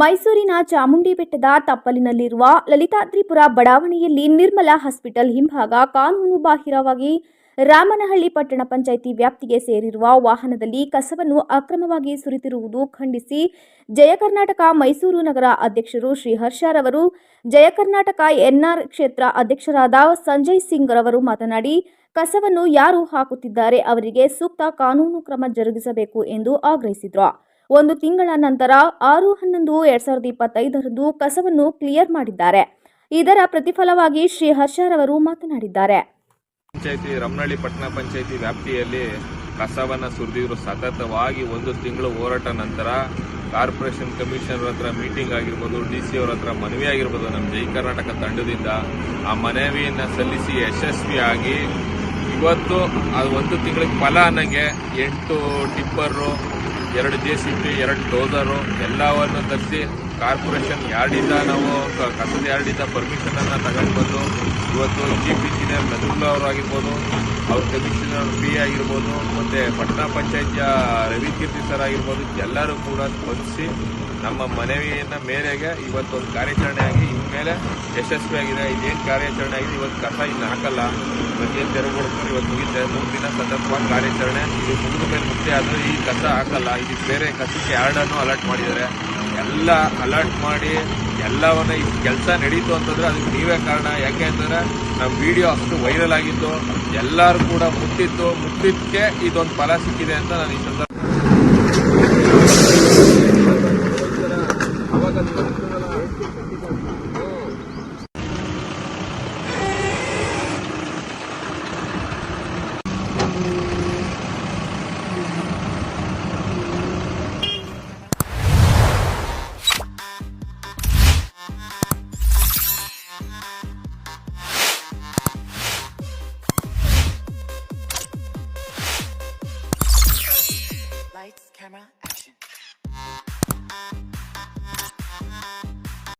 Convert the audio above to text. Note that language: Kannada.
ಮೈಸೂರಿನ ಚಾಮುಂಡಿ ಬೆಟ್ಟದ ತಪ್ಪಲಿನಲ್ಲಿರುವ ಲಲಿತಾದ್ರಿಪುರ ಬಡಾವಣೆಯಲ್ಲಿ ನಿರ್ಮಲಾ ಹಾಸ್ಪಿಟಲ್ ಹಿಂಭಾಗ ಕಾನೂನು ಬಾಹಿರವಾಗಿ ರಾಮನಹಳ್ಳಿ ಪಟ್ಟಣ ಪಂಚಾಯಿತಿ ವ್ಯಾಪ್ತಿಗೆ ಸೇರಿರುವ ವಾಹನದಲ್ಲಿ ಕಸವನ್ನು ಅಕ್ರಮವಾಗಿ ಸುರಿತಿರುವುದು ಖಂಡಿಸಿ ಜಯ ಕರ್ನಾಟಕ ಮೈಸೂರು ನಗರ ಅಧ್ಯಕ್ಷರು ಶ್ರೀ ಹರ್ಷರವರು ಜಯ ಕರ್ನಾಟಕ ಎನ್ಆರ್ ಕ್ಷೇತ್ರ ಅಧ್ಯಕ್ಷರಾದ ಸಂಜಯ್ ಸಿಂಗ್ ರವರು ಮಾತನಾಡಿ, ಕಸವನ್ನು ಯಾರು ಹಾಕುತ್ತಿದ್ದಾರೆ ಅವರಿಗೆ ಸೂಕ್ತ ಕಾನೂನು ಕ್ರಮ ಜರುಗಿಸಬೇಕು ಎಂದು ಆಗ್ರಹಿಸಿದರು. ಒಂದು ತಿಂಗಳ ನಂತರ ಆರು ಹನ್ನೊಂದು ಎರಡ್ ಸಾವಿರದ ಇಪ್ಪತ್ತೈದರಂದು ಕಸವನ್ನು ಕ್ಲಿಯರ್ ಮಾಡಿದ್ದಾರೆ. ಇದರ ಪ್ರತಿಫಲವಾಗಿ ಶ್ರೀ ಹರ್ಷರವರು ಮಾತನಾಡಿದ್ದಾರೆ. ಪಂಚಾಯತಿ ರಮನಹಳ್ಳಿ ಪಟ್ಟಣ ಪಂಚಾಯತಿ ವ್ಯಾಪ್ತಿಯಲ್ಲಿ ಕಸವನ್ನು ಸುರಿದಿದ್ರು ಸತತವಾಗಿ ಒಂದು ತಿಂಗಳು ಹೋರಾಟ ನಂತರ ಕಾರ್ಪೊರೇಷನ್ ಕಮಿಷನರ್ ಹತ್ರ ಮೀಟಿಂಗ್ ಆಗಿರ್ಬೋದು, ಡಿ ಸಿ ಅವ್ರ ಹತ್ರ ಮನವಿ ಆಗಿರ್ಬೋದು, ನಮ್ಮ ಜೈ ಕರ್ನಾಟಕ ತಂಡದಿಂದ ಆ ಮನವಿಯನ್ನು ಸಲ್ಲಿಸಿ ಯಶಸ್ವಿಯಾಗಿ ಇವತ್ತು ಅದು ಒಂದು ತಿಂಗಳಿಗೆ ಫಲ ಅನ್ನಂಗೆ ಎಂಟು ಟಿಪ್ಪರು ಎರಡು ಜೆ ಸಿ ಪಿ ಎರಡು ಡೋಸರು ಎಲ್ಲವನ್ನು ತರಿಸಿ ಕಾರ್ಪೊರೇಷನ್ ಯಾರ್ಡಿಂದ ನಾವು ಕಸದ ಯಾರ್ಡಿಂದ ಪರ್ಮಿಷನ್ ಅನ್ನ ತಗೊಂಡು ಬಂದು ಇವತ್ತು ಚೀಫ್ ಇಂಜಿನಿಯರ್ ನಜರುಲ್ಲಾ ಅವರಾಗಿರ್ಬೋದು, ಅವ್ರ ಕಮಿಷನರ್ ಪಿ ಆಗಿರ್ಬೋದು, ಮತ್ತೆ ಪಟ್ಟಣ ಪಂಚಾಯತಿಯ ರವಿಕೀರ್ತಿ ಸರ್ ಆಗಿರ್ಬೋದು, ಎಲ್ಲರೂ ಕೂಡ ಸ್ಪಂದಿಸಿ ನಮ್ಮ ಮನವಿಯನ್ನ ಮೇರೆಗೆ ಇವತ್ತೊಂದು ಕಾರ್ಯಾಚರಣೆ ಆಗಿ ಇನ್ಮೇಲೆ ಯಶಸ್ವಿಯಾಗಿದೆ ಇದೇನು ಕಾರ್ಯಾಚರಣೆ ಆಗಿದೆ? ಇವತ್ತು ಕಸ ಇನ್ನು ಹಾಕಲ್ಲ. ಪ್ರತಿಯೊಂದು ತೆರವುಗೊಳಿಸ್ತಾರೆ ಇವತ್ತು ಮುಗಿತೆ ಮೂರು ದಿನ ಸತತವಾಗಿ ಕಾರ್ಯಾಚರಣೆ. ಇದು ಮುಗಿದ ಮೇಲೆ ಮುಕ್ತಿ ಆದರೂ ಈ ಕಸ ಹಾಕಲ್ಲ. ಇದಕ್ಕೆ ಬೇರೆ ಕಸಕ್ಕೆ ಯಾರ್ಡನ್ನು ಅಲರ್ಟ್ ಮಾಡಿದ್ದಾರೆ. ಎಲ್ಲ ಅಲರ್ಟ್ ಮಾಡಿ, ಎಲ್ಲವನ್ನ ಈ ಕೆಲಸ ನಡೀತು ಅಂತಂದ್ರೆ ಅದಕ್ಕೆ ನೀವೇ ಕಾರಣ. ಯಾಕೆ ಅಂತಂದ್ರೆ ನಮ್ಮ ವಿಡಿಯೋ ಅಷ್ಟು ವೈರಲ್ ಆಗಿತ್ತು ಎಲ್ಲರೂ ಕೂಡ ಮುಟ್ಟಿತ್ತು ಮುಟ್ಟಿದ್ದಕ್ಕೆ ಇದೊಂದು ಫಲ ಸಿಕ್ಕಿದೆ ಅಂತ ನಾನು ಈ ಸಂದರ್ಭ camera